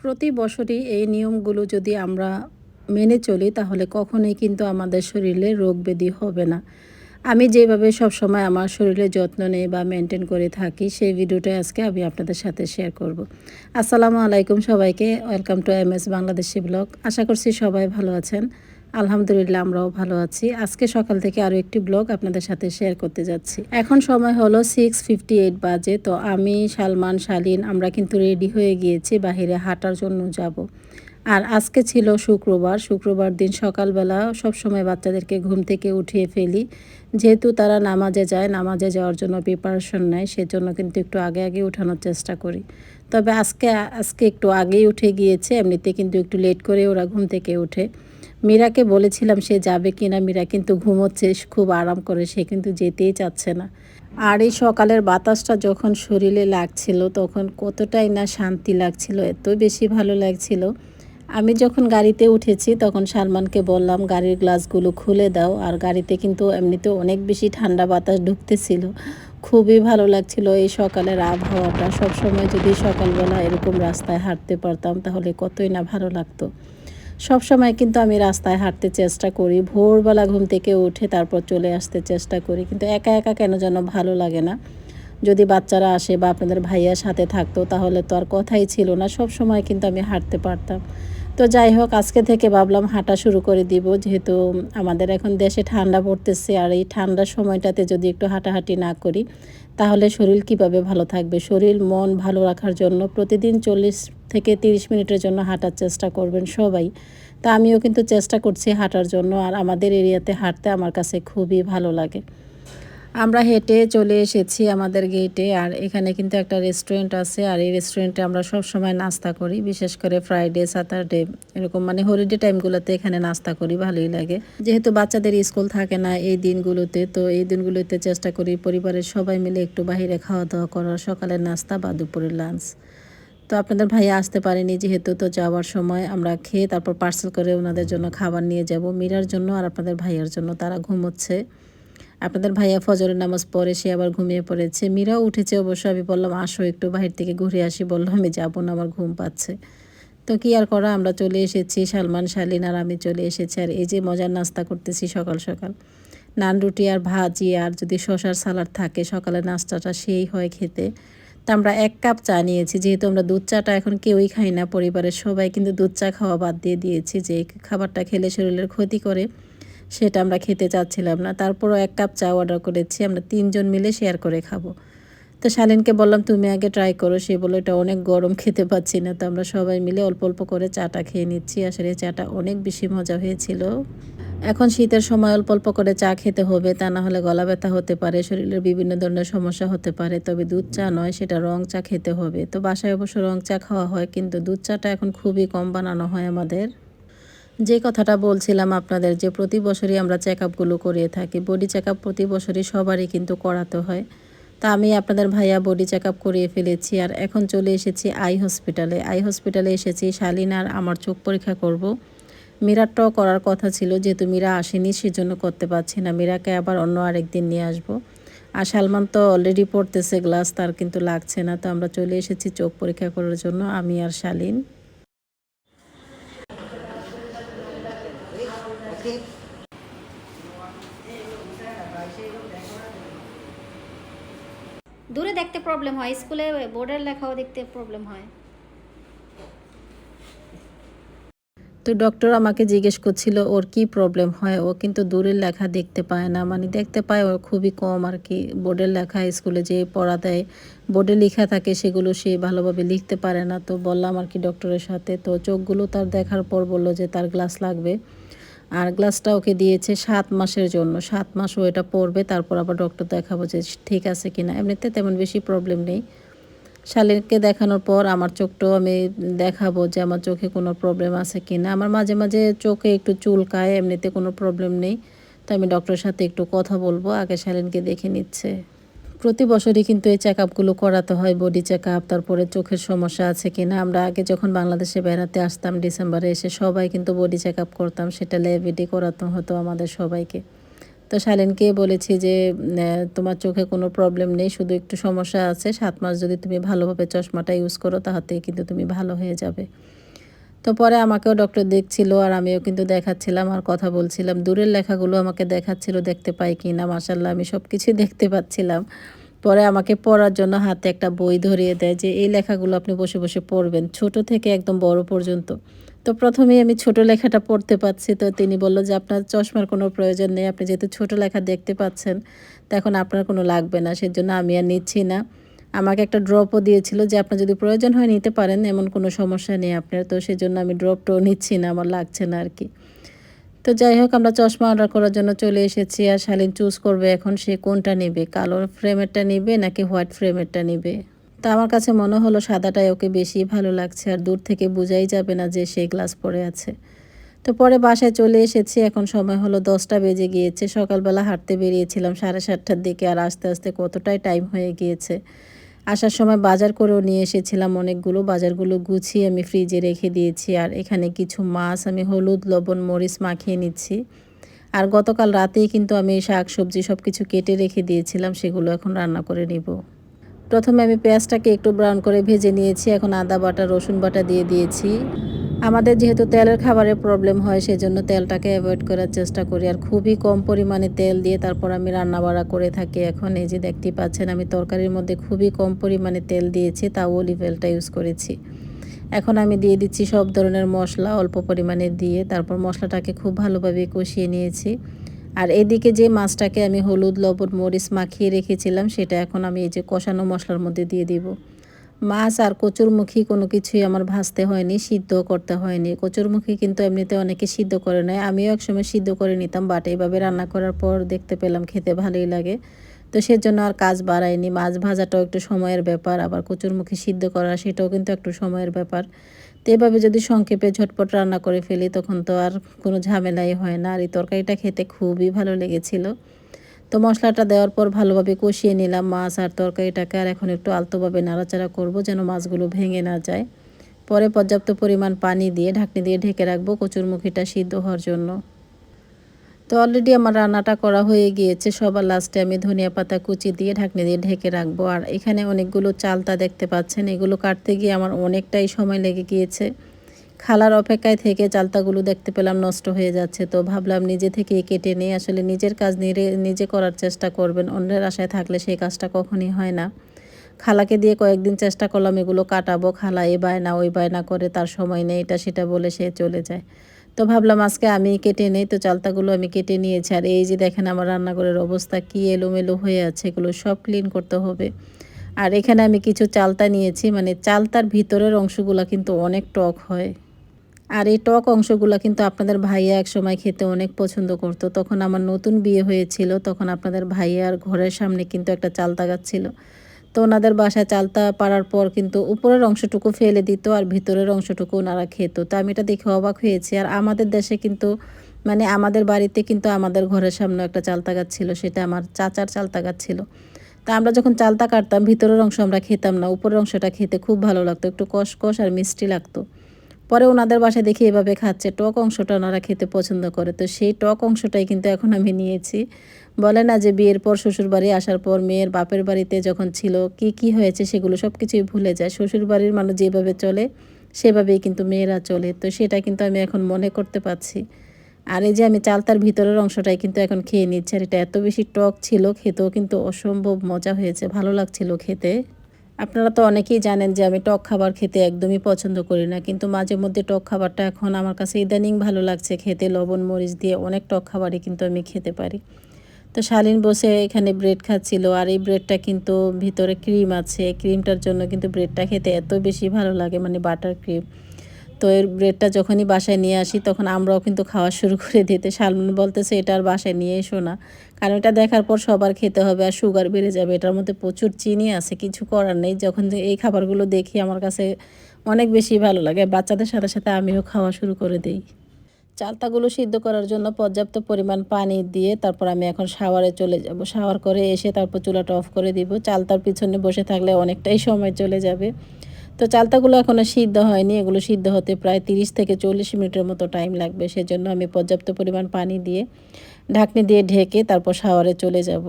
প্রতি বছরই এই নিয়মগুলো যদি আমরা মেনে চলি, তাহলে কখনোই কিন্তু আমাদের শরীরে রোগ ব্যাধি হবে না। আমি যেভাবে সবসময় আমার শরীরের যত্ন নেই বা মেনটেন করে থাকি, সেই ভিডিওটা আজকে আমি আপনাদের সাথে শেয়ার করব। আসসালামু আলাইকুম সবাইকে welcome to M S Bangladeshi blog আশা করছি সবাই ভালো আছেন। আলহামদুলিল্লাহ, আমরাও ভালো আছি। আজকে সকাল থেকে আরও একটি ব্লগ আপনাদের সাথে শেয়ার করতে যাচ্ছি। এখন সময় হলো সিক্স ফিফটি এইট বাজে, তো আমি, সালমান, শালিন, আমরা কিন্তু রেডি হয়ে গিয়েছি বাহিরে হাঁটার জন্য যাব। আর আজকে ছিল শুক্রবার। শুক্রবার দিন সকালবেলা সব সময় বাচ্চাদেরকে ঘুম থেকে উঠিয়ে ফেলি। যেহেতু তারা নামাজে যায়, নামাজে যাওয়ার জন্য প্রিপারেশন নেয়, সেজন্য কিন্তু একটু আগে আগে উঠানোর চেষ্টা করি। তবে আজকে আজকে একটু আগেই উঠে গিয়েছে, এমনিতে কিন্তু একটু লেট করে ওরা ঘুম থেকে উঠে মীরাকে বলেছিলাম সে যাবে কিনা, মীরা কিন্তু ঘুমোচ্ছে, খুব আরাম করে, সে কিন্তু যেতেই চাচ্ছে না। আর এই সকালের বাতাসটা যখন শরীরে লাগছিল, তখন কতটাই না শান্তি লাগছিল এত বেশি ভালো লাগছিল। আমি যখন গাড়িতে উঠেছি, তখন সালমানকে বললাম, গাড়ির গ্লাসগুলো খুলে দাও। আর গাড়িতে কিন্তু এমনিতেও অনেক বেশি ঠান্ডা বাতাস ঢুকতেছিল। খুবই ভালো লাগছিল এই সকালের আবহাওয়াটা। সবসময় যদি সকালবেলা এরকম রাস্তায় হাঁটতে পারতাম, তাহলে কতই না ভালো লাগতো। সব সময় কিন্তু আমি রাস্তায় হাঁটতে চেষ্টা করি, ভোরবেলা ঘুম থেকে উঠে তারপর চলে আসতে চেষ্টা করি, কিন্তু একা একা কেন যেন ভালো লাগে না। যদি বাচ্চারা আসে বা আপনাদের ভাইয়ার সাথে থাকতো তাহলে তো আর কথাই ছিল না, সব সময় কিন্তু আমি হাঁটতে পারতাম। তো যাই হোক, আজকে থেকে ভাবলাম হাঁটা শুরু করে দিব, যেহেতু আমাদের এখন দেশে ঠান্ডা পড়তেছে আর এই ঠান্ডার সময়টাতে যদি একটু হাঁটাহাঁটি না করি, তাহলে শরীর কীভাবে ভালো থাকবে? শরীর, মন ভালো রাখার জন্য প্রতিদিন চল্লিশ থেকে তিরিশ মিনিটের জন্য হাঁটার চেষ্টা করবেন সবাই। তা আমিও কিন্তু চেষ্টা করছি হাঁটার জন্য আর আমাদের এরিয়াতে হাঁটতে আমার কাছে খুবই ভালো লাগে। আমরা হেঁটে চলে এসেছি আমাদের গেটে আর এখানে কিন্তু একটা রেস্টুরেন্ট আছে আর এই রেস্টুরেন্টে আমরা সব সময় নাস্তা করি, বিশেষ করে ফ্রাইডে স্যাটারডে এরকম মানে হলিডে টাইমগুলোতে এখানে নাস্তা করি, ভালোই লাগে। যেহেতু বাচ্চাদের স্কুল থাকে না এই দিনগুলোতে, তো এই দিনগুলোতে চেষ্টা করি পরিবারের সবাই মিলে একটু বাইরে খাওয়া দাওয়া করার, সকালের নাস্তা বা দুপুরের লাঞ্চ তো আপনাদের ভাইয়া আসতে পারেনি যেহেতু তো যাওয়ার সময় আমরা খেয়ে তারপর পার্সেল করে ওনাদের জন্য খাবার নিয়ে যাব। মীরার জন্য আর আপনাদের ভাইয়ার জন্য। তারা ঘুমোচ্ছে। আপনাদের ভাইয়া ফজরের নামাজ পড়ে, সে আবার ঘুমিয়ে পড়েছে। মীরাও উঠেছে অবশ্য। আমি বললাম, আসো একটু বাহির থেকে ঘুরে আসি। বলল, আমি যাব না, আমার ঘুম পাচ্ছে। তো কি আর করা, আমরা চলে এসেছি। সালমান, শালিন আর আমি চলে এসেছি। আর এই যে মজার নাস্তা করতেছি সকাল সকাল। নান, রুটি আর ভাজি আর যদি শশার সালাড থাকে সকালে নাস্তাটা সেই হয় খেতে। তা আমরা এক কাপ চা নিয়েছি, যেহেতু আমরা দুধ চাটা এখন কেউই খাই না পরিবারের সবাই, কিন্তু দুধ চা খাওয়া বাদ দিয়ে দিয়েছি যে খাবারটা খেলে শরীরের ক্ষতি করে, সেটা আমরা খেতে চাচ্ছিলাম না। তারপরও এক কাপ চা অর্ডার করেছি, আমরা তিনজন মিলে শেয়ার করে খাব। তো শালিনকে বললাম, তুমি আগে ট্রাই করো। সে বলল, এটা অনেক গরম, খেতে পাচ্ছি না। তো আমরা সবাই মিলে অল্প অল্প করে চাটা খেয়ে নিচ্ছি। আসলে চাটা অনেক বেশি মজা হয়েছিল। এখন শীতের সময় অল্প অল্প করে চা খেতে হবে, তা না হলে গলা ব্যথা হতে পারে, শরীরের বিভিন্ন ধরনের সমস্যা হতে পারে। তবে দুধ চা নয়, সেটা রং চা খেতে হবে। তো বাসায় অবশ্য রং চা খাওয়া হয়, কিন্তু দুধ চাটা এখন খুবই কম বানানো হয় আমাদের। যে কথাটা বলছিলাম আপনাদের যে প্রতি বছরই আমরা চেক আপগুলো করিয়ে থাকি, বডি চেক আপ প্রতি বছরই সবারই কিন্তু করাতে হয়। তা আমি আপনাদের ভাইয়া বডি চেক আপ করিয়ে ফেলেছি, আর এখন চলে এসেছি আই হসপিটালে। আই হসপিটালে এসেছি, শালিন আর আমার চোখ পরীক্ষা করব। মিরারটাও করার কথা ছিল যেহেতু মীরা আসেনি, সেজন্য করতে পারছি না। মীরাকে আবার অন্য আরেকদিন নিয়ে আসব। আর সালমান তো অলরেডি পড়তেছে গ্লাস তার কিন্তু লাগছে না। তো আমরা চলে এসেছি চোখ পরীক্ষা করার জন্য, আমি আর শালিন। দূরে দেখতে প্রবলেম হয়, স্কুলে বোর্ডের লেখাও দেখতে প্রবলেম হয়। তো ডক্টর আমাকে জিজ্ঞেস করছিল, ওর কি প্রবলেম হয়? ও কিন্তু দূরের লেখা দেখতে পায় না। মানে দেখতে পায়, ওর খুবই কম আর কি। বোর্ডের লেখা স্কুলে যে পড়া দেয়, বোর্ডে লেখা থাকে, সেগুলো সে ভালোভাবে লিখতে পারে না। তো বললাম আর কি ডক্টরের সাথে। তো চোখগুলো তার দেখার পর বলল যে তার গ্লাস লাগবে। আর গ্লাসটা ওকে দিয়েছে সাত মাসের জন্য। সাত মাস ও এটা পড়বে, তারপর আবার ডক্টর দেখাবো যে ঠিক আছে কিনা। এমনিতে তেমন বেশি প্রবলেম নেই। শালিনকে দেখানোর পর আমার চোখটাও আমি দেখাবো যে আমার চোখে কোনো প্রবলেম আছে কি না আমার মাঝে মাঝে চোখে একটু চুলকায় এমনিতে কোনো প্রবলেম নেই। তো আমি ডক্টরের সাথে একটু কথা বলব, আগে শালিনকে দেখে নিচ্ছে। প্রতি বছরই কিন্তু এই চেক আপগুলো করাতে হয় বডি চেক আপ তারপরে চোখের সমস্যা আছে কি না আমরা আগে যখন বাংলাদেশে বেড়াতে আসতাম ডিসেম্বরে এসে সবাই কিন্তু বডি চেক আপ করতাম, সেটা ল্যাবিডি করাতে হতো আমাদের সবাইকে। তো শালিনকে বলেছি যে তোমার চোখে কোনো প্রবলেম নেই, শুধু একটু সমস্যা আছে। সাত মাস যদি তুমি ভালোভাবে চশমাটা ইউজ করো তাহাতে কিন্তু তুমি ভালো হয়ে যাবে। তো পরে আমাকেও ডক্টর দেখছিল আর আমিও কিন্তু দেখাচ্ছিলাম আর কথা বলছিলাম। দূরের লেখাগুলো আমাকে দেখাচ্ছিল, দেখতে পাই কি না? মাসাল্লাহ আমি সব কিছুই দেখতে পাচ্ছিলাম। পরে আমাকে পড়ার জন্য হাতে একটা বই ধরিয়ে দেয় যে, এই লেখাগুলো আপনি বসে বসে পড়বেন, ছোট থেকে একদম বড় পর্যন্ত। তো প্রথমেই আমি ছোট লেখাটা পড়তে পাচ্ছি তো তিনি বলল যে, আপনার চশমার কোনো প্রয়োজন নেই, আপনি যেহেতু ছোট লেখা দেখতে পাচ্ছেন, তো এখন আপনার কোনো লাগবে না, সেজন্য আমি আর নিচ্ছি না। আমাকে একটা ড্রপও দিয়েছিল যে, আপনার যদি প্রয়োজন হয় নিতে পারেন, এমন কোনো সমস্যা নেই আপনার। তো সেজন্য আমি ড্রপটাও নিচ্ছি না, আমার লাগছে না আর কি তো যাই হোক, আমরা চশমা অর্ডার করার জন্য চলে এসেছি আর শালিন চুজ করবে এখন সে কোনটা নেবে, কালো ফ্রেমেরটা নেবে নাকি হোয়াইট ফ্রেমেরটা নেবে? তো আমার কাছে মনে হলো সাদাটাই ওকে বেশি ভালো লাগছে আর দূর থেকে বোঝাই যাবে না যে সে গ্লাস পরে আছে। তো পরে বাসায় চলে এসেছি, এখন সময় হলো দশটা বেজে গিয়েছে। সকালবেলা হাঁটতে বেরিয়েছিলাম সাড়ে সাতটার দিকে আর আস্তে আস্তে কতটাই টাইম হয়ে গিয়েছে। আসার সময় বাজার করেও নিয়ে এসেছিলাম অনেকগুলো, বাজারগুলো গুছিয়ে আমি ফ্রিজে রেখে দিয়েছি আর এখানে কিছু মাছ, আমি হলুদ, লবণ, মরিচ মাখিয়ে নিচ্ছি। আর গতকাল রাতেই কিন্তু আমি শাক, সবজি সব কিছু কেটে রেখে দিয়েছিলাম, সেগুলো এখন রান্না করে নিব। প্রথমে আমি পেঁয়াজটাকে একটু ব্রাউন করে ভেজে নিয়েছি। এখন আদা বাটা, রসুন বাটা দিয়ে দিয়েছি। আমাদের যেহেতু তেলের খাবারের প্রবলেম হয়, সেজন্য তেলটাকে অ্যাভয়েড করার চেষ্টা করি। আর খুবই কম পরিমাণে তেল দিয়ে তারপর আমি রান্না বাড়া করে থাকি এখন। এই যে দেখতেই পাচ্ছেন, আমি তরকারির মধ্যে খুবই কম পরিমাণে তেল দিয়েছি, তাও অলিভ অয়েলটা ইউজ করেছি। এখন আমি দিয়ে দিচ্ছি সব ধরনের মশলা অল্প পরিমাণে দিয়ে তারপর মশলাটাকে খুব ভালোভাবে কষিয়ে নিয়েছি। আর এদিকে যে মাছটাকে আমি হলুদ, লবণ, মরিচ মাখিয়ে রেখেছিলাম, সেটা এখন আমি এই যে কষানো মশলার মধ্যে দিয়ে দিব। মাছ আর কচুরমুখী কোনো কিছুই আমার ভাজতে হয়নি সিদ্ধ করতে হয়নি। কচুরমুখী কিন্তু এমনিতে অনেকে সিদ্ধ করে নেয়। আমিও একসময় সিদ্ধ করে নিতাম বাট এইভাবে রান্না করার পর দেখতে পেলাম খেতে ভালোই লাগে। তো সেজন্য আর কাজ বাড়ায়নি। মাছ ভাজাটাও একটু সময়ের ব্যাপার, আবার কচুরমুখী সিদ্ধ করা, সেটাও কিন্তু একটু সময়ের ব্যাপার। তো এভাবে যদি সংক্ষেপে ঝটপট রান্না করে ফেলি, তখন তো আর কোনো ঝামেলাই হয় না। আর এই তরকারিটা খেতে খুবই ভালো লেগেছিল। তো মশলাটা দেওয়ার পর ভালোভাবে কষিয়ে নিলাম মাছ আর তরকারিটাকে। আর এখন একটু আলতোভাবে নাড়াচাড়া করব যেন মাছগুলো ভেঙে না যায়। পরে পর্যাপ্ত পরিমাণ পানি দিয়ে ঢাকনি দিয়ে ঢেকে রাখব কচুরমুখিটা সিদ্ধ হওয়ার জন্য। তো অলরেডি আমার রান্নাটা করা হয়ে গিয়েছে। সবার লাস্টে আমি ধনিয়া পাতা কুচি দিয়ে ঢাকনি দিয়ে ঢেকে রাখব। আর এখানে অনেকগুলো চালতা দেখতে পাচ্ছেন। এগুলো কাটতে গিয়ে আমার অনেকটাই সময় লেগে গিয়েছে। খালার অপেক্ষায় থেকে চালতাগুলো দেখতে পেলাম নষ্ট হয়ে যাচ্ছে। তো ভাবলাম নিজে থেকে কেটে নিয়ে আসলে নিজের কাজ নিজে নিজে করার চেষ্টা করবেন। অন্যের আশায় থাকলে সেই কাজটা কখনই হয় না। খালাকে দিয়ে কয়েকদিন চেষ্টা করলাম এগুলো কাটাবো। খালা এ বায়না, ওই বায়না করে তার সময় নেই। এটা সেটা বলে সে চলে যায়। তো ভাবলাম আজকে আমি কেটে নেই, তো চালতাগুলো আমি কেটে নিয়েছি। আর এই যে দেখেন আমার রান্নাঘরের অবস্থা, কী এলোমেলো হয়ে আছে, এগুলো সব ক্লিন করতে হবে। আর এখানে আমি কিছু চালতা নিয়েছি মানে চালতার ভিতরের অংশগুলো কিন্তু অনেক টক হয়। আর এই টক অংশগুলো কিন্তু আপনাদের ভাইয়া এক সময় খেতে অনেক পছন্দ করতো। তখন আমার নতুন বিয়ে হয়েছিল, তখন আপনাদের ভাইয়ার ঘরের সামনে কিন্তু একটা চালতা গাছ ছিল। তো ওনাদের বাসায় চালতা পাড়ার পর কিন্তু উপরের অংশটুকু ফেলে দিত আর ভিতরের অংশটুকু ওনারা খেত। তো আমি এটা দেখে অবাক হয়েছি। আর আমাদের দেশে কিন্তু মানে আমাদের বাড়িতে কিন্তু আমাদের ঘরের সামনে একটা চালতা গাছ ছিল, সেটা আমার চাচার চালতা গাছ ছিল। তা আমরা যখন চালতা কাটতাম, ভিতরের অংশ আমরা খেতাম না, উপরের অংশটা খেতে খুব ভালো লাগতো, একটু কষকষ আর মিষ্টি লাগতো। পরে ওনাদের বাসায় দেখি এভাবে খাচ্ছে, টক অংশটা ওনারা খেতে পছন্দ করে। তো সেই টক অংশটাই কিন্তু এখন আমি নিয়েছি। বলে না যে বিয়ের পর শ্বশুর বাড়ি আসার পর মেয়ের বাপের বাড়িতে যখন ছিল, কি কি হয়েছে সেগুলো সব কিছুই ভুলে যায়। শ্বশুর বাড়ির মানুষ যেভাবে চলে, সেভাবেই কিন্তু মেয়েরা চলে। তো সেটা কিন্তু আমি এখন মনে করতে পারছি। আর এই যে আমি চালতার ভিতরের অংশটাই কিন্তু এখন খেয়ে নিচ্ছি। আর এটা এত বেশি টক ছিল, খেতেও কিন্তু অসম্ভব মজা হয়েছে, ভালো লাগছিল খেতে। আপনারা তো অনেকেই জানেন যে আমি টক খাবার খেতে একদমই পছন্দ করি না, কিন্তু মাঝে মধ্যে টক খাবারটা এখন আমার কাছে ইদানিং ভালো লাগছে। খেতে লবণ, মরিচ দিয়ে অনেক টক খাবারই কিন্তু আমি খেতে পারি। তো শালিন বসে এখানে ব্রেড খাচ্ছিল আর এই ব্রেডটা কিন্তু ভিতরে ক্রিম আছে। ক্রিমটার জন্য কিন্তু ব্রেডটা খেতে এত বেশি ভালো লাগে মানে বাটার ক্রিম। তো এর ব্রেডটা যখনই বাসায় নিয়ে আসি তখন আমরাও কিন্তু খাওয়া শুরু করে দিতে শালমন বলতেছে, এটা আর বাসায় নিয়ে এসো না। কারণ এটা দেখার পর সবার খেতে হবে আর সুগার বেড়ে যাবে। এটার মধ্যে প্রচুর চিনি আছে, কিছু করার নেই। যখন এই খাবারগুলো দেখি আমার কাছে অনেক বেশি ভালো লাগে। বাচ্চাদের সাথে সাথে আমিও খাওয়া শুরু করে দিই। চালতাগুলো সিদ্ধ করার জন্য পর্যাপ্ত পরিমাণ পানি দিয়ে তারপর আমি এখন শাওয়ারে চলে যাব। শাওয়ার করে এসে তারপর চুলাটা অফ করে দিব। চালতার পিছনে বসে থাকলে অনেকটাই সময় চলে যাবে। তো চালতাগুলো এখনও সিদ্ধ হয়নি। এগুলো সিদ্ধ হতে প্রায় তিরিশ থেকে চল্লিশ মিনিটের মতো টাইম লাগবে। সেজন্য আমি পর্যাপ্ত পরিমাণ পানি দিয়ে ঢাকনি দিয়ে ঢেকে তারপর শাওয়ারে চলে যাব।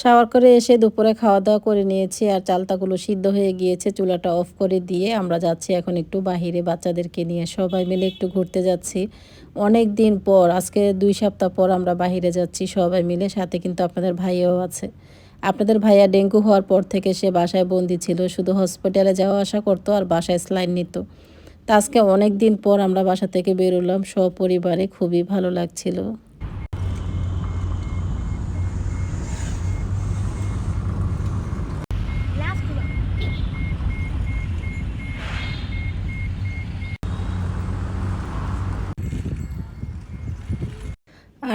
শাওয়ার করে এসে দুপুরে খাওয়া দাওয়া করে নিয়েছি আর চালতাগুলো সিদ্ধ হয়ে গিয়েছে, চুলাটা অফ করে দিয়ে আমরা যাচ্ছি এখন একটু বাহিরে বাচ্চাদেরকে নিয়ে। সবাই মিলে একটু ঘুরতে যাচ্ছি। অনেক দিন পর, আজকে দুই সপ্তাহ পর আমরা বাহিরে যাচ্ছি সবাই মিলে, সাথে কিন্তু আপনাদের ভাইয়াও আছে। আপনাদের ভাইয়া ডেঙ্গু হওয়ার পর থেকে সে বাসায় বন্দি ছিল, শুধু হসপিটালে যাওয়া আসা করতো আর বাসায় স্লাইন নিত। তা আজকে অনেক দিন পর আমরা বাসা থেকে বেরোলাম সপরিবারে খুবই ভালো লাগছিল।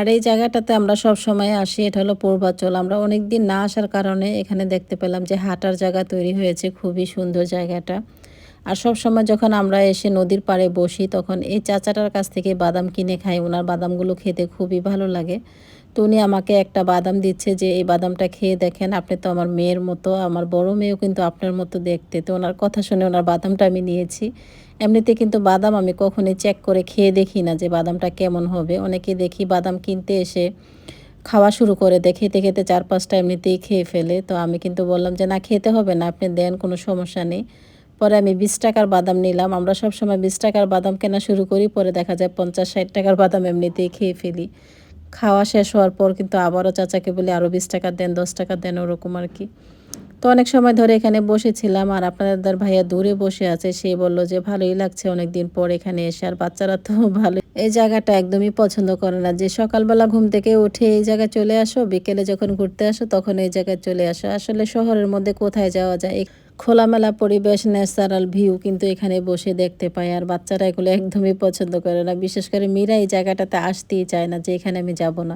আর এই জায়গাটাতে আমরা সব সময় আসি, এটা হলো পূর্বাচল। আমরা অনেক দিন না আসার কারণে এখানে দেখতে পেলাম যে হাঁটার জায়গা তৈরি হয়েছে, খুবই সুন্দর জায়গাটা। আর সব সময় যখন আমরা এসে নদীর পাড়ে বসি, তখন এই চাচাটার কাছ থেকে বাদাম কিনে খাই ওনার বাদামগুলো খেতে খুবই ভালো লাগে। তো উনি আমাকে একটা বাদাম দিচ্ছে যে, এই বাদামটা খেয়ে দেখেন, আপনি তো আমার মেয়ের মতো, আমার বড় মেয়েও কিন্তু আপনার মতো দেখতে। তো ওনার কথা শুনে ওনার বাদামটা আমি নিয়েছি। এমনিতে কিন্তু বাদাম আমি কখনোই চেক করে খেয়ে দেখি না যে বাদামটা কেমন হবে। অনেকে দেখি বাদাম কিনতে এসে খাওয়া শুরু করে দেয়, খেতে খেতে চার পাঁচটা এমনিতেই খেয়ে ফেলে। তো আমি কিন্তু বললাম যে, না, খেতে হবে না, আপনি দেন, কোনো সমস্যা নেই। পরে আমি বিশ টাকার বাদাম নিলাম। আমরা সবসময় বিশ টাকার বাদাম কেনা শুরু করি, পরে দেখা যায় পঞ্চাশ, ষাট টাকার বাদাম এমনিতেই খেয়ে ফেলি। খাওয়া শেষ হওয়ার পর কিন্তু আবারও চাচাকে বলে আরও বিশ টাকা দেন, দশ টাকা দেন, ওরকম আর কি। তো অনেক সময় ধরে এখানে বসেছিলাম আর আপনাদের ভাইয়া দূরে বসে আছে, সে বলল যে, ভালোই লাগছে অনেক দিন পর এখানে এসে, আর বাচ্চারা তো ভালো এই জায়গাটা একদমই পছন্দ করে না। যে সকালবেলা ঘুম থেকে উঠে এই জায়গায় চলে আসো, বিকেলে যখন ঘুরতে আসো, তখন এই জায়গায় চলে আসো। আসলে শহরের মধ্যে কোথায় যাওয়া যায়? খোলামেলা পরিবেশ, ন্যাচারাল ভিউ কিন্তু এখানে বসে দেখতে পাই। আর বাচ্চারা এগুলো একদমই পছন্দ করে না। বিশেষ করে মীরা এই জায়গাটাতে আসতেই চায় না যে এখানে আমি যাব না।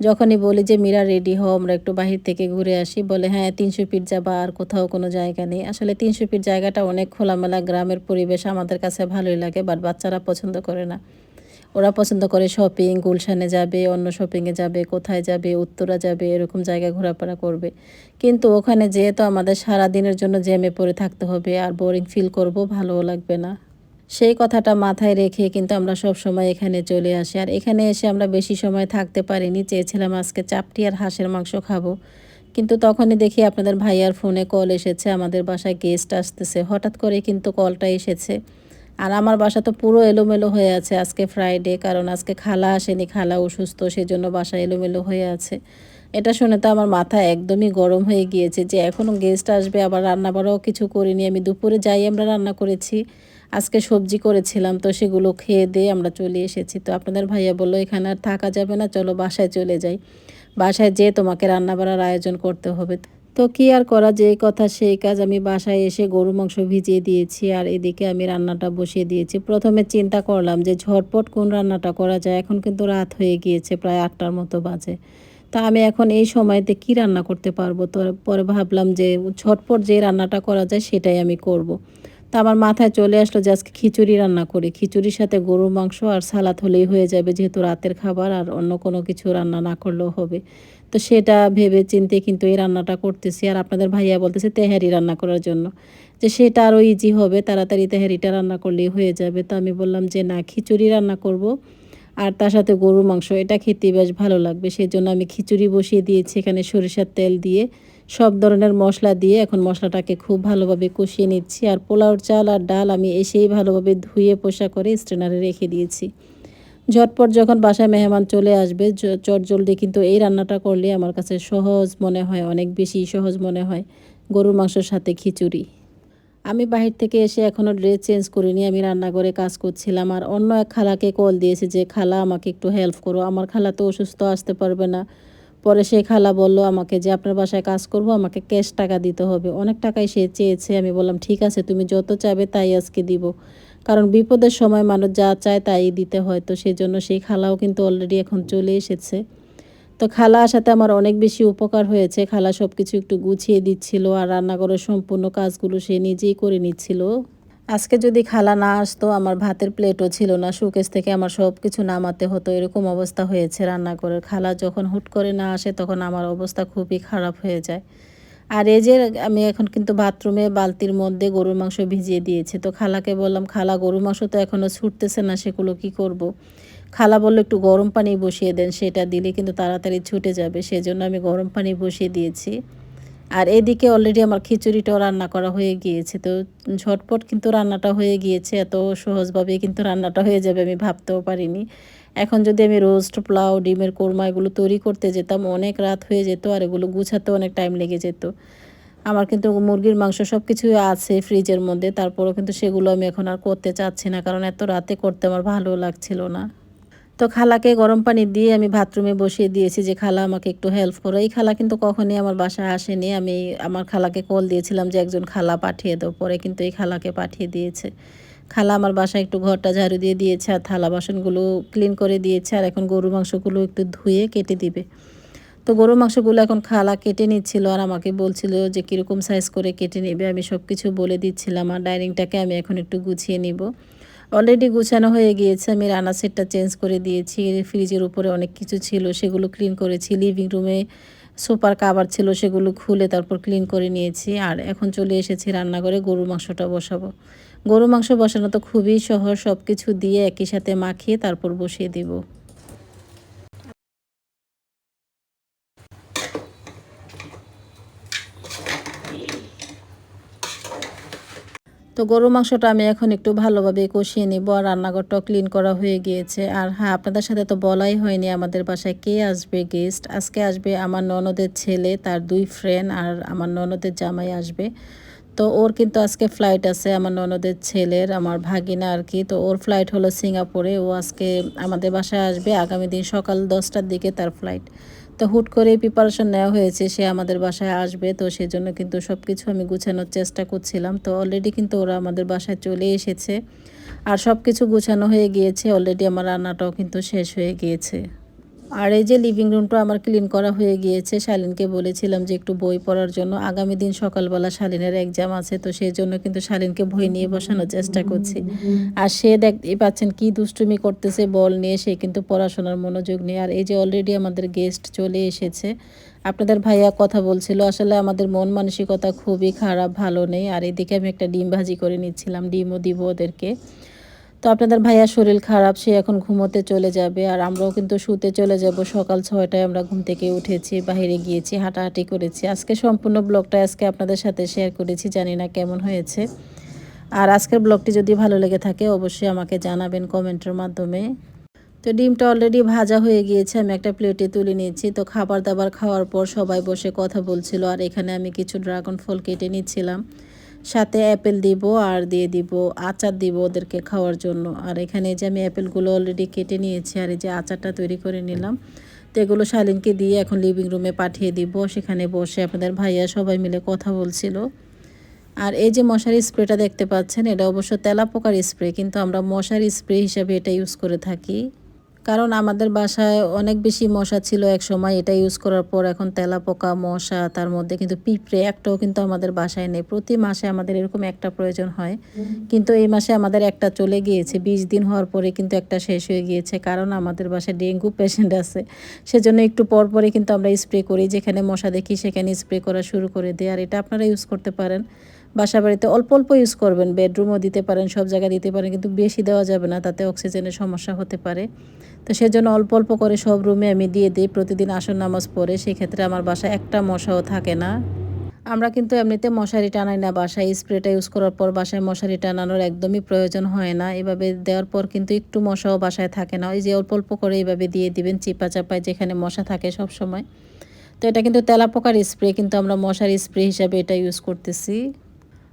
যখনই বলি যে, মীরা, রেডি হও, আমরা একটু বাহির থেকে ঘুরে আসি, বলে হ্যাঁ তিনশো ফিট যাবা, আর কোথাও কোনো জায়গা নেই। আসলে তিনশো ফিট জায়গাটা অনেক খোলামেলা, গ্রামের পরিবেশ আমাদের কাছে ভালোই লাগে, বাট বাচ্চারা পছন্দ করে না। ওরা পছন্দ করে শপিং গুলশানে যাবে, অন্য শপিংয়ে যাবে, কোথায় যাবে, উত্তরা যাবে, এরকম জায়গায় ঘোরাফেরা করবে। কিন্তু ওখানে যেহেতু আমাদের সারা দিনের জন্য জ্যামে পড়ে থাকতে হবে আর বোরিং ফিল করব, ভালোও লাগবে না। সেই কথাটা মাথায় রেখে কিন্তু আমরা সব সময় এখানে চলে আসি। আর এখানে এসে আমরা বেশি সময় থাকতে পারিনি, চেয়েছিলাম আজকে চাপটি আর হাঁসের মাংস খাব। কিন্তু তখনই দেখি আপনাদের ভাইয়ার ফোনে কল এসেছে, আমাদের বাসায় গেস্ট আসতেছে। হঠাৎ করে কিন্তু কলটা এসেছে। আর আমার বাসা তো পুরো এলোমেলো হয়ে আছে আজকে ফ্রাইডে কারণ আজকে খালা আসেনি, খালা অসুস্থ, সেজন্য বাসা এলোমেলো হয়ে আছে। এটা শুনে তো আমার মাথা একদমই গরম হয়ে গিয়েছে যে এখনও গেস্ট আসবে, আবার রান্না বাড়াও কিছু করিনি। আমি দুপুরে যাই আমরা রান্না করেছি, আজকে সবজি করেছিলাম, তো সেগুলো খেয়ে দিয়ে আমরা চলে এসেছি। তো আপনাদের ভাইয়া বলল, এখানে আর থাকা যাবে না, চলো বাসায় চলে যাই। বাসায় যেয়ে তোমাকে রান্না বাড়ার আয়োজন করতে হবে। তো কি আর করা, যে কথা সেই কাজ। আমি বাসায় এসে গরু মাংস ভিজিয়ে দিয়েছি আর এদিকে আমি রান্নাটা বসিয়ে দিয়েছি। প্রথমে চিন্তা করলাম যে ঝটপট কোন রান্নাটা করা যায়। এখন কিন্তু রাত হয়ে গিয়েছে, প্রায় আটটার মতো বাজে। তা আমি এখন এই সময়তে কি রান্না করতে পারব? তো পরে ভাবলাম যে ঝটপট যে রান্নাটা করা যায় সেটাই আমি করব। তা আমার মাথায় চলে আসলো যে আজকে খিচুড়ি রান্না করি। খিচুড়ির সাথে গরুর মাংস আর সালাদ হলেই হয়ে যাবে, যেহেতু রাতের খাবার আর অন্য কোনো কিছু রান্না না করলেও হবে। তো সেটা ভেবে চিনতে কিন্তু এই রান্নাটা করতেছি। আর আপনাদের ভাইয়া বলতেছে তেহারি রান্না করার জন্য। যে সেটা আরও ইজি হবে, তাড়াতাড়ি তেহারিটা রান্না করলেই হয়ে যাবে। তো আমি বললাম যে, না, খিচুড়ি রান্না করব। আর তার সাথে গরুর মাংস, এটা খেতে বেশ ভালো লাগবে। সেই জন্য আমি খিচুড়ি বসিয়ে দিয়েছি এখানে সরিষার তেল দিয়ে। সব ধরনের মশলা দিয়ে এখন মশলাটাকে খুব ভালোভাবে কষিয়ে নিচ্ছি। আর পোলাওর চাল আর ডাল আমি এসেই ভালোভাবে ধুয়ে পোষা করে স্ট্রেনারে রেখে দিয়েছি। ঝটপট যখন বাসায় মেহমান চলে আসবে চট জলদি কিন্তু এই রান্নাটা করলে আমার কাছে সহজ মনে হয়, অনেক বেশি সহজ মনে হয়। গরুর মাংসের সাথে খিচুড়ি। আমি বাহির থেকে এসে এখনও ড্রেস চেঞ্জ করিনি, আমি রান্নাঘরে কাজ করছিলাম আর অন্য এক খালাকে কল দিয়েছে যে, খালা, আমাকে একটু হেল্প করো, আমার খালা তো অসুস্থ, আসতে পারবে না। পরে সেই খালা বলল আমাকে যে, আপনার বাসায় কাজ করব, আমাকে ক্যাশ টাকা দিতে হবে। অনেক টাকাই সে চেয়েছে, আমি বললাম, ঠিক আছে, তুমি যত চাবে তাই আজকে দিব। কারণ বিপদের সময় মানুষ যা চায় তাই দিতে হয়, তো সেই জন্য সেই খালাও কিন্তু অলরেডি এখন চলে এসেছে। তো খালা আসাতে আমার অনেক বেশি উপকার হয়েছে। খালা সব কিছু একটু গুছিয়ে দিচ্ছিল আর রান্নাঘরের সম্পূর্ণ কাজগুলো সে নিজেই করে নিচ্ছিল। আজকে যদি খালা না আসতো, আমার ভাতের প্লেটও ছিল না। শোকেস থেকে আমার সব কিছু নামাতে হতো। এরকম অবস্থা হয়েছে রান্নাঘরের। খালা যখন হুট করে না আসে, তখন আমার অবস্থা খুবই খারাপ হয়ে যায়। আর এই যে আমি এখন কিন্তু বাথরুমে বালতির মধ্যে গরুর মাংস ভিজিয়ে দিয়েছে। তো খালাকে বললাম, খালা, গরুর মাংস তো এখনও ছুটতেছে না, সেগুলো কি করব। খালা বলল, একটু গরম পানি বসিয়ে দেন, সেটা দিলে কিন্তু তাড়াতাড়ি ছুটে যাবে। সেজন্য আমি গরম পানি বসিয়ে দিয়েছি। আর এদিকে অলরেডি আমার খিচুড়িটাও রান্না করা হয়ে গিয়েছে। তো ঝটপট কিন্তু রান্নাটা হয়ে গিয়েছে, এত সহজভাবে কিন্তু রান্নাটা হয়ে যাবে আমি ভাবতেও পারিনি। এখন যদি আমি রোস্ট, পোলাও, ডিমের কোরমা এগুলো তৈরি করতে যেতাম, অনেক রাত হয়ে যেত আর এগুলো গুছাতে অনেক টাইম লেগে যেত। আমার কিন্তু মুরগির মাংস সব কিছুই আছে ফ্রিজের মধ্যে, তারপরেও কিন্তু সেগুলো আমি এখন আর করতে চাচ্ছি না, কারণ এত রাতে করতে আমার ভালো লাগছিল না। তো খালাকে গরম পানি দিয়ে আমি বাথরুমে বসিয়ে দিয়েছি যে, খালা, আমাকে একটু হেল্প করো। এই খালা কিন্তু কখনই আমার বাসায় আসেনি। আমি আমার খালাকে কল দিয়েছিলাম যে, একজন খালা পাঠিয়ে দাও। পরে কিন্তু এই খালাকে পাঠিয়ে দিয়েছে। খালা আমার বাসায় একটু ঘরটা ঝাড়ু দিয়ে দিয়েছে আর থালা বাসনগুলো ক্লিন করে দিয়েছে আর এখন গরু মাংসগুলো একটু ধুয়ে কেটে দিবে। তো গরু মাংসগুলো এখন খালা কেটে নিচ্ছিল আর আমাকে বলছিল যে, কীরকম সাইজ করে কেটে নেবে? আমি সব কিছু বলে দিচ্ছিলাম আর ডাইনিংটাকে আমি এখন একটু গুছিয়ে নিব। অলরেডি গুছানো হয়ে গিয়েছে, আমি রানা সেটটা চেঞ্জ করে দিয়েছি। ফ্রিজের উপরে অনেক কিছু ছিল, সেগুলো ক্লিন করেছি। লিভিং রুমে সোপার কাবার ছিল, সেগুলো খুলে তারপর ক্লিন করে নিয়েছি। আর এখন চলে এসেছি রান্নাঘরে গরু মাংসটা বসাবো। গরু মাংস বসানো তো খুবই সহজ সব কিছু দিয়ে একই সাথে মাখিয়ে তারপর বসিয়ে দিব। তো গরু মাংসটা আমি এখন একটু ভালোভাবে কষিয়ে নিব আর রান্নাঘরটাও ক্লিন করা হয়ে গিয়েছে। আর হ্যাঁ আপনাদের সাথে তো বলাই হয়নি আমাদের বাসায় কে আসবে গেস্ট আজকে আসবে আমার ননদের ছেলে, তার দুই ফ্রেন্ড আর আমার ননদের জামাই আসবে। তো ওর কিন্তু আজকে ফ্লাইট আছে আমার ননদের ছেলের, আমার ভাগিনা আর কি। তো ওর ফ্লাইট হলো সিঙ্গাপুরে, ও আজকে আমাদের বাসায় আসবে। আগামী দিন সকাল দশটার দিকে তার ফ্লাইট তো হুট করে প্রিপারেশন নেওয়া হয়েছে, সে আমাদের বাসায় আসবে, তো সেজন্য কিন্তু সব কিছু আমি গুছানোর চেষ্টা করছিলাম। তো অলরেডি কিন্তু ওরা আমাদের বাসায় চলে এসেছে। আর সব কিছু গুছানো হয়ে গিয়েছে অলরেডি আমার রান্নাটাও কিন্তু শেষ হয়ে গিয়েছে। আর এই যে লিভিং রুমটা আমার ক্লিন করা হয়ে গিয়েছে, শালিনকে বলেছিলাম যে একটু বই পড়ার জন্য। আগামী দিন সকালবেলা শালিনের এক্সাম আছে, তো সেই জন্য কিন্তু শালিনকে বই নিয়ে বসানোর চেষ্টা করছি। আর সে দেখতেই পাচ্ছেন কি দুষ্টুমি করতেছে, বল নিয়ে, সে কিন্তু পড়াশোনার মনোযোগ নেই আর এই যে অলরেডি আমাদের গেস্ট চলে এসেছে। আপনাদের ভাইয়া কথা বলছিল, আসলে আমাদের মন মানসিকতা খুবই খারাপ, ভালো নেই। আর এদিকে আমি একটা ডিম ভাজি করে নিচ্ছিলাম, ডিমও দিব ওদেরকে। তো আপনাদের ভাইয়ার শরীর খারাপ, সে এখন ঘুমোতে চলে যাবে আর আমরাও কিন্তু শুতে চলে যাব। সকাল ছয়টায় আমরা ঘুম থেকে উঠেছি, বাইরে গিয়েছি, হাঁটাহাঁটি করেছি। আজকে সম্পূর্ণ ব্লগটা আজকে আপনাদের সাথে শেয়ার করেছি, জানি না কেমন হয়েছে। আর আজকের ব্লগটি যদি ভালো লেগে থাকে, অবশ্যই আমাকে জানাবেন কমেন্টের মাধ্যমে। তো ডিমটা অলরেডি ভাজা হয়ে গিয়েছে, আমি একটা প্লেটে তুলে নিয়েছি। তো খাবার দাবার খাওয়ার পর সবাই বসে কথা বলছিল আর এখানে আমি কিছু ড্রাগন ফল কেটে নিচ্ছিলাম। সাথে অ্যাপেল দিব, আর দিয়ে দিব, আচার দিব ওদেরকে খাওয়ার জন্য। আর এখানে যে আমি অ্যাপেলগুলো অলরেডি কেটে নিয়েছি, আর এই যে আচারটা তৈরি করে নিলাম, তো এগুলো শালিনকে দিয়ে এখন লিভিং রুমে পাঠিয়ে দিব। সেখানে বসে আপনাদের ভাইয়া সবাই মিলে কথা বলছিল। আর এই যে মশারি স্প্রেটা দেখতে পাচ্ছেন, এটা অবশ্য তেলাপোকার স্প্রে, কিন্তু আমরা মশারি স্প্রে হিসাবে এটা ইউজ করে থাকি। কারণ আমাদের বাসায় অনেক বেশি মশা ছিল এক সময়, এটা ইউজ করার পর এখন তেলাপোকা, মশা, তার মধ্যে কিন্তু পিঁপড়ে একটাও কিন্তু আমাদের বাসায় নেই। প্রতি মাসে আমাদের এরকম একটা প্রয়োজন হয়। কিন্তু এই মাসে আমাদের একটা চলে গিয়েছে। বিশ দিন হওয়ার পরে কিন্তু একটা শেষ হয়ে গিয়েছে। কারণ আমাদের বাসায় ডেঙ্গু পেশেন্ট আছে। সেজন্য একটু পর পরে কিন্তু আমরা স্প্রে করি। যেখানে মশা দেখি সেখানে স্প্রে করা শুরু করে দিই আর এটা আপনারা ইউজ করতে পারেন। বাসা বাড়িতে অল্প অল্প ইউজ করবেন। বেডরুমও দিতে পারেন, সব জায়গায় দিতে পারেন। কিন্তু বেশি দেওয়া যাবে না। তাতে অক্সিজেনের সমস্যা হতে পারে। তো সেজন্য অল্প অল্প করে সব রুমে আমি দিয়ে দিই। প্রতিদিন আসর নামাজ পড়ে, সেক্ষেত্রে আমার বাসায় একটা মশাও থাকে না। আমরা কিন্তু এমনিতে মশারি টানাই না বাসায়। স্প্রেটা ইউজ করার পর বাসায় মশারি টানানোর একদমই প্রয়োজন হয় না। এভাবে দেওয়ার পর কিন্তু একটু মশাও বাসায় থাকে না। ওই যে অল্প অল্প করে এইভাবে দিয়ে দিবেন চিপা চাপায় যেখানে মশা থাকে সব সময়। তো এটা কিন্তু তেলাপোকার স্প্রে, কিন্তু আমরা মশার স্প্রে হিসাবে এটা ইউজ করতেছি।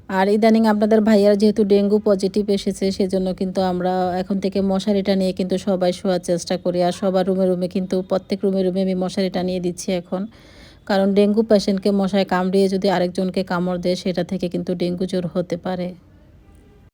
আর ইদানিং আপনাদের ভাইয়ার যেহেতু ডেঙ্গু পজিটিভ এসেছে, সেজন্য কিন্তু আমরা এখন থেকে মশারিটা নিয়ে কিন্তু সবাই শোয়ার চেষ্টা করি। আর সবার রুমে রুমে কিন্তু প্রত্যেক রুমে রুমে আমি মশারিটা নিয়ে দিচ্ছি এখন। কারণ ডেঙ্গু পেশেন্টকে মশায় কামড়িয়ে যদি আরেকজনকে কামড় দেয়, সেটা থেকে কিন্তু ডেঙ্গু জ্বর হতে পারে।